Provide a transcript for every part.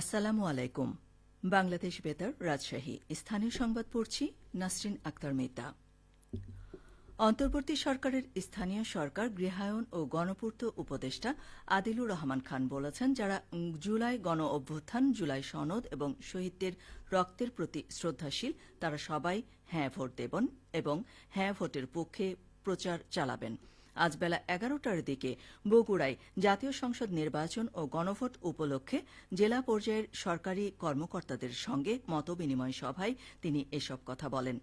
আসসালামু আলাইকুম। বাংলাদেশ বেতার, রাজশাহী। স্থানীয় সংবাদ পড়ছি নাসরিন আক্তার মেতা অন্তর্বর্তী সরকারের স্থানীয় সরকার, গৃহায়ন ও গণপূর্ত উপদেষ্টা আদিলুর রহমান খান বলেছেন, যারা জুলাই গণ অভ্যুত্থান, জুলাই সনদ এবং শহীদদের রক্তের প্রতি শ্রদ্ধাশীল, তারা সবাই হ্যাঁ ভোট দেবেন এবং হ্যাঁ ভোটের পক্ষে প্রচার চালাবেন। আজ বেলা এগারোটার দিকে বগুড়ায় জাতীয় সংসদ নির্বাচন ও গণভোট উপলক্ষে জেলা পর্যায়ের সরকারি কর্মকর্তাদের সঙ্গে মতবিনিময় সভায় তিনি এসব কথা বলেন।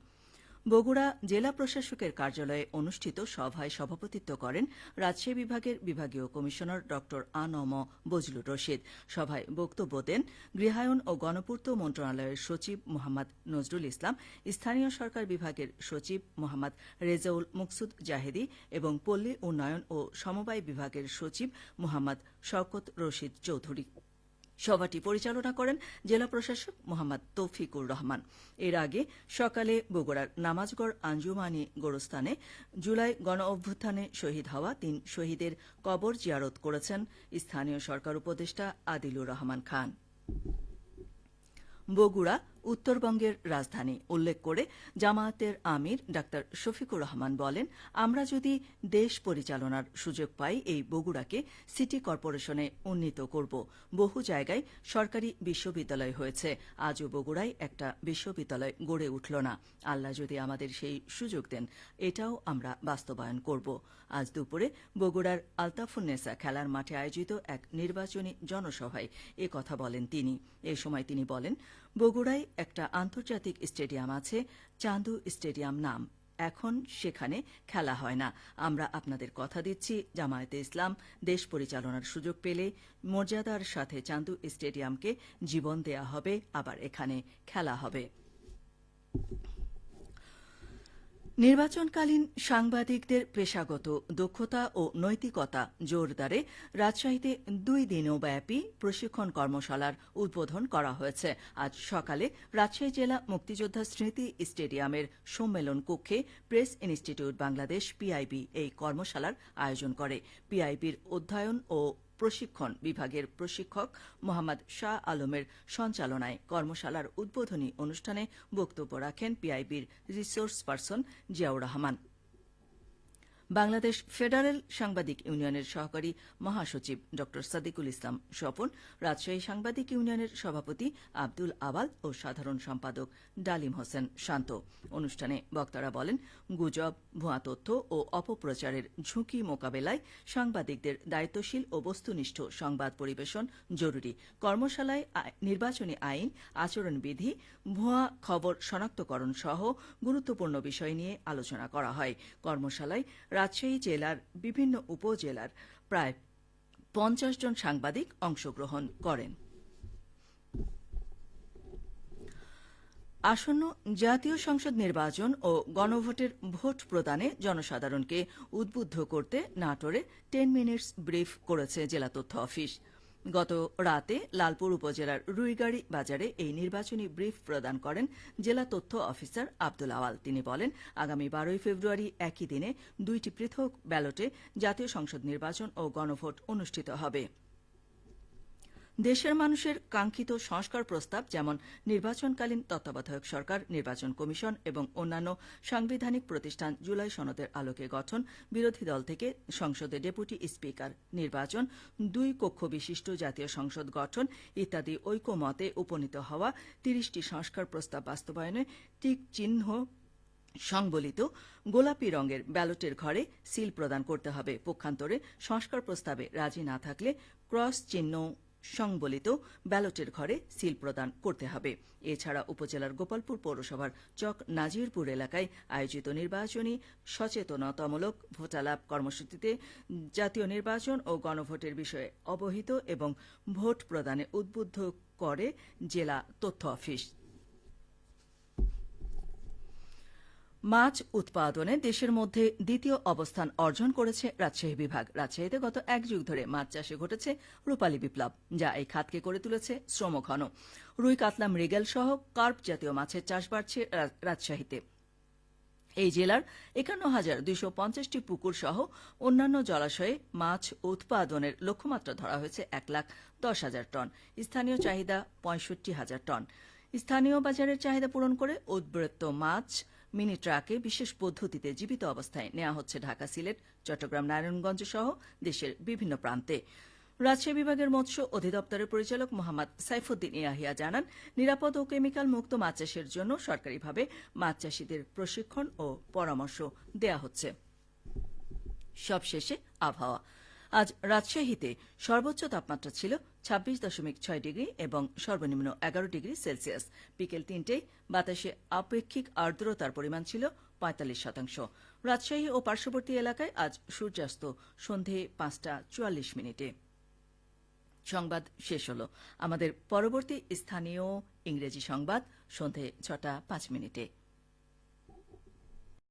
বগুড়া জেলা প্রশাসকের কার্যালয়ে অনুষ্ঠিত সভায় সভাপতিত্ব করেন রাজশাহী বিভাগের বিভাগীয় কমিশনার ড আনম বজলুর রশিদ। সভায় বক্তব্য দেন গৃহায়ন ও গণপূর্ত মন্ত্রণালয়ের সচিব মোহাম্মদ নজরুল ইসলাম, স্থানীয় সরকার বিভাগের সচিব মোহাম্মদ রেজাউল মুকসুদ জাহেদি এবং পল্লী উন্নয়ন ও সমবায় বিভাগের সচিব মোহাম্মদ শওকত রশিদ চৌধুরী। সভাটি পরিচালনা করেন জেলা প্রশাসক মোহাম্মদ তৌফিকুর রহমান। এর আগে সকালে বগুড়ার নামাজগড় আঞ্জুমানি গোরস্থানে জুলাই গণ অভ্যুত্থানে শহীদ হওয়া তিন শহীদের কবর জিয়ারত করেছেন স্থানীয় সরকার উপদেষ্টা আদিলুর রহমান খান। বগুড়া উত্তরবঙ্গের রাজধানী উল্লেখ করে জামায়াতের আমির ডা শফিকুর রহমান বলেন, আমরা যদি দেশ পরিচালনার সুযোগ পাই, এই বগুড়াকে সিটি কর্পোরেশনে উন্নীত করব। বহু জায়গায় সরকারি বিশ্ববিদ্যালয় হয়েছে। আজও বগুড়ায় একটা বিশ্ববিদ্যালয় গড়ে উঠল না। আল্লাহ যদি আমাদের সেই সুযোগ দেন, এটাও আমরা বাস্তবায়ন করব। আজ দুপুরে বগুড়ার আলতাফুন্নেসা খেলার মাঠে আয়োজিত এক নির্বাচনী জনসভায় কথা বলেন তিনি। এ সময় তিনি বলেন বগুড়ায় একটা আন্তর্জাতিক স্টেডিয়াম আছে, চান্দু স্টেডিয়াম নাম। এখন সেখানে খেলা হয় না। আমরা আপনাদের কথা দিচ্ছি, জামায়াতে ইসলাম দেশ পরিচালনার সুযোগ পেলে মর্যাদার সাথে চান্দু স্টেডিয়ামকে জীবন দেয়া হবে, আবার এখানে খেলা হবে। নির্বাচনকালীন সাংবাদিকদের পেশাগত দক্ষতা ও নৈতিকতা জোরদারে রাজশাহীতে দুই দিনব্যাপী প্রশিক্ষণ কর্মশালার উদ্বোধন করা হয়েছে। আজ সকালে রাজশাহী জেলা মুক্তিযোদ্ধা স্মৃতি স্টেডিয়ামের সম্মেলন কক্ষে প্রেস ইনস্টিটিউট বাংলাদেশ, পিআইবি, এই কর্মশালার আয়োজন করে। পিআইবির অধ্যয়ন ও প্রশিক্ষণ বিভাগের প্রশিক্ষক মোহাম্মদ শাহ আলমের সঞ্চালনায় কর্মশালার উদ্বোধনী অনুষ্ঠানে বক্তব্য রাখেন পিআইবির resource person Ziaur Rahman. Bangladesh federal সাংবাদিক ইউনিয়নের সহকারী মহাসচিব ড সাদিকুল ইসলাম স্বপন, রাজশাহী সাংবাদিক ইউনিয়নের সভাপতি আব্দুল আবাল ও সাধারণ সম্পাদক ডালিম হোসেন শান্ত। অনুষ্ঠানে বক্তারা বলেন, গুজব, ভুয়া তথ্য ও অপপ্রচারের ঝুঁকি মোকাবেলায় সাংবাদিকদের দায়িত্বশীল ও বস্তুনিষ্ঠ সংবাদ পরিবেশন জরুরি। কর্মশালায় নির্বাচনী আইন, আচরণবিধি, ভুয়া খবর শনাক্তকরণ সহ গুরুত্বপূর্ণ বিষয় নিয়ে আলোচনা করা হয়। কর্মশালায় রাজশাহী জেলার বিভিন্ন উপজেলার প্রায় পঞ্চাশ জন সাংবাদিক অংশগ্রহণ করেন। আসন্ন জাতীয় সংসদ নির্বাচন ও গণভোটের ভোট প্রদানে জনসাধারণকে উদ্বুদ্ধ করতে নাটোরে টেন মিনিটস ব্রিফ করেছে জেলা তথ্য অফিস। গত রাতে লালপুর উপজেলার রুইগাড়ি বাজারে এই নির্বাচনী ব্রিফ প্রদান করেন জেলা তথ্য অফিসার আব্দুল আওয়াল। তিনি বলেন, আগামী বারোই ফেব্রুয়ারি একই দিনে দুইটি পৃথক ব্যালটে জাতীয় সংসদ নির্বাচন ও গণভোট অনুষ্ঠিত হবে। দেশের মানুষের কাঙ্ক্ষিত সংস্কার প্রস্তাব, যেমন নির্বাচনকালীন তত্ত্বাবধায়ক সরকার, নির্বাচন কমিশন এবং অন্যান্য সাংবিধানিক প্রতিষ্ঠান জুলাই সনদের আলোকে গঠন, বিরোধী দল থেকে সংসদে ডেপুটি স্পিকার নির্বাচন, দুই কক্ষ বিশিষ্ট জাতীয় সংসদ গঠন ইত্যাদি ঐকমতে উপনীত হওয়া তিরিশটি সংস্কার প্রস্তাব বাস্তবায়নে টিক চিহ্ন সংবলিত গোলাপি রঙের ব্যালটের ঘরে সিল প্রদান করতে হবে। পক্ষান্তরে সংস্কার প্রস্তাবে রাজি না থাকলে ক্রস চিহ্ন সংবলিত ব্যালটের ঘরে সিল প্রদান করতে হবে। এছাড়া উপজেলার গোপালপুর পৌরসভার চক নাজিরপুর এলাকায় আয়োজিত নির্বাচনী সচেতনতামূলক ভোটালাভ কর্মসূচিতে জাতীয় নির্বাচন ও গণভোটের বিষয়ে অবহিত এবং ভোট প্রদানে উদ্বুদ্ধ করে জেলা তথ্য অফিস। মাছ উৎপাদনে দেশের মধ্যে দ্বিতীয় অবস্থান অর্জন করেছে রাজশাহী বিভাগ। রাজশাহীতে গত এক যুগ ধরে মাছ চাষে ঘটেছে রূপালী বিপ্লব, যা এই খাতকে করে তুলেছে শ্রমঘন রুই, কাতলা, মৃগেল সহ কার্প জাতীয় মাছের চাষ বাড়ছে রাজশাহীতে। এই জেলার একান্ন হাজার দুইশো পঞ্চাশটি পুকুর সহ অন্যান্য জলাশয়ে মাছ উৎপাদনের লক্ষ্যমাত্রা ধরা হয়েছে এক লাখ দশ হাজার টন। স্থানীয় চাহিদা পঁয়ষট্টি হাজার টন। স্থানীয় বাজারের চাহিদা পূরণ করে উদ্বৃত্ত মাছ মিনি ট্রাকে বিশেষ পদ্ধতিতে জীবিত অবস্থায় নেওয়া হচ্ছে ঢাকা সিলেট, চট্টগ্রাম নারায়ণগঞ্জ সহ দেশের বিভিন্ন প্রান্তে। রাজশাহী বিভাগের মৎস্য অধিদপ্তরের পরিচালক মোহাম্মদ সাইফুদ্দিন ইয়াহিয়া জানান, নিরাপদ ও কেমিক্যাল মুক্ত মাছ চাষের জন্য সরকারিভাবে মাছ চাষীদের প্রশিক্ষণ ও পরামর্শ দেয়া হচ্ছে। সবশেষে আবহাওয়া। আজ রাজশাহীতে সর্বোচ্চ তাপমাত্রা ছিল ছাব্বিশ দশমিক ছয় ডিগ্রি এবং সর্বনিম্ন এগারো ডিগ্রি সেলসিয়াস। বিকেল তিনটেয় বাতাসে আপেক্ষিক আর্দ্রতার পরিমাণ ছিল পঁয়তাল্লিশ শতাংশ। রাজশাহী ও পার্শ্ববর্তী এলাকায় আজ সূর্যাস্ত সন্ধে পাঁচটা চুয়াল্লিশ মিনিটে। সংবাদ শেষ হল। আমাদের পরবর্তী স্থানীয় ইংরেজি সংবাদ সন্ধে ছটা পাঁচ মিনিটে।